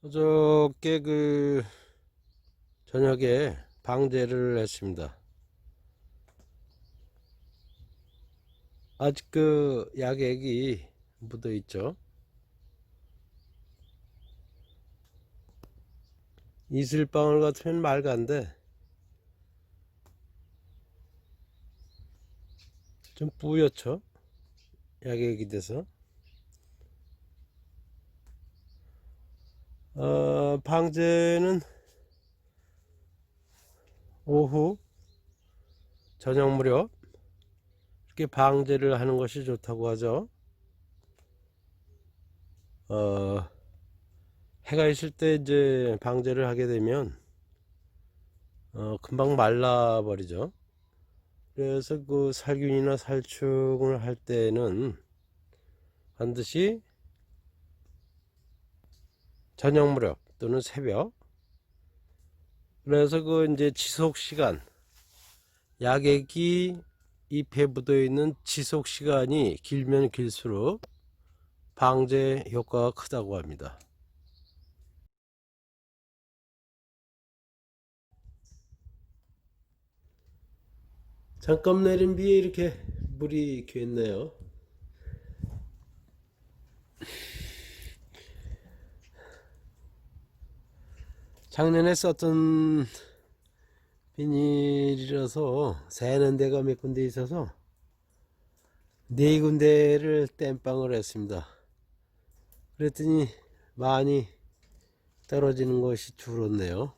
어저께 그 저녁에 방제를 했습니다. 아직 그 약액이 묻어 있죠. 이슬방울 같으면 맑은데 좀 뿌옇죠. 약액이 돼서. 어, 방제는 오후 저녁 무렵 이렇게 방제를 하는 것이 좋다고 하죠. 어, 해가 있을 때 이제 방제를 하게 되면 어, 금방 말라 버리죠. 그래서 그 살균이나 살충을 할 때는 반드시 저녁 무렵 또는 새벽 그래서 그 이제 지속 시간 약액이 잎에 묻어 있는 지속 시간이 길면 길수록 방제 효과가 크다고 합니다. 잠깐 내린 비에 이렇게 물이 괸네요. 작년에 썼던 비닐이라서 새는 데가 몇 군데 있어서 네 군데를 땜빵을 했습니다. 그랬더니 많이 떨어지는 것이 줄었네요.